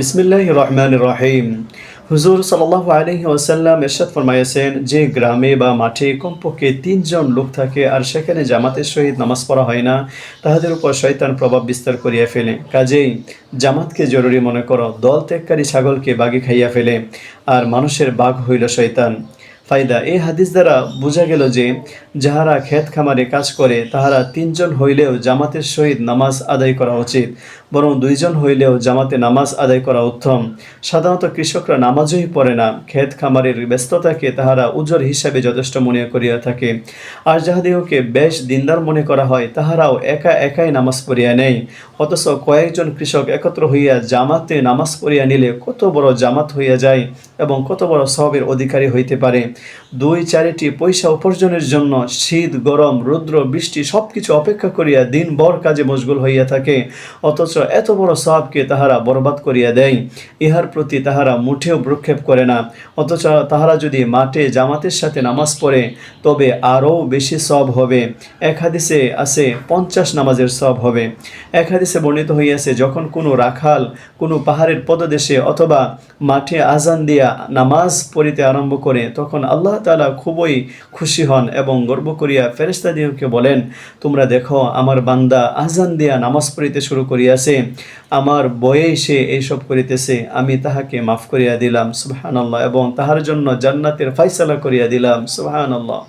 বিসমিল্লাহ রহমান রহিম। হুজুর সাল্লাহ আলহি ওসাল্লাম এরশাদ ফরমাইয়াছেন যে গ্রামে বা মাঠে কমপক্ষে তিনজন লোক থাকে আর সেখানে জামাতের সহিত নামাজ পড়া হয় না, তাহাদের উপর শয়তান প্রভাব বিস্তার করিয়া ফেলে। কাজেই জামাতকে জরুরি মনে করো, দল ত্যাগকারী ছাগলকে বাগে খাইয়া ফেলে, আর মানুষের বাঘ হইল শয়তান। ফায়দা। এই হাদিস দ্বারা বোঝা গেল যে, যাহারা ক্ষেত খামারে কাজ করে, তাহারা তিনজন হইলেও জামাতের সহিত নামাজ আদায় করা উচিত, বরং দুইজন হইলেও জামাতে নামাজ আদায় করা উত্তম। সাধারণত কৃষকরা নামাজই পড়ে না ক্ষেত খামারের ব্যস্ততাকে তাহারা উজর হিসাবে যথেষ্ট মনে করিয়া থাকে। আর যাহাদিওকে বেশ দিনদার মনে করা হয়, তাহারাও একা একাই নামাজ পড়িয়া নেয়। অথচ কয়েকজন কৃষক একত্র হইয়া জামাতে নামাজ পড়িয়া নিলে কত বড় জামাত হইয়া যায় এবং কত বড় সবের অধিকারী হইতে পারে। দুই চারিটি পয়সা উপার্জনের জন্য শীত, গরম, রৌদ্র, বৃষ্টি সব কিছু অপেক্ষা করিয়া দিনভর কাজে মশগুল হইয়া থাকে। অথচ এত বড় সবকে তাহারা বরবাদ করিয়া দেয়। ইহার প্রতি তাহারা মুঠেও ভ্রুক্ষেপ করে না। অথচ তাহারা যদি মাঠে জামাতের সাথে নামাজ পড়ে, তবে আরও বেশি সব হবে। এক হাদিসে আছে, পঞ্চাশ নামাজের সব হবে। এক হাদিসে বর্ণিত হইয়াছে, যখন কোনো রাখাল কোনো পাহাড়ের পদদেশে অথবা মাঠে আজান দিয়া নামাজ পড়িতে আরম্ভ করে, তখন আল্লাহ তালা খুবই খুশি হন এবং গর্ব করিয়া ফেরেস্তা দিয়ে বলেন, তোমরা দেখো, আমার বান্দা আজান দিয়া নামাজ পড়িতে শুরু করিয়াছে, আমার বয়ে সে এইসব করিতেছে, আমি তাহাকে মাফ করিয়া দিলাম সুবাহান আল্লাহ এবং তাহার জন্য জান্নাতের ফাইসালা করিয়া দিলাম, সুবহানাল্লাহ।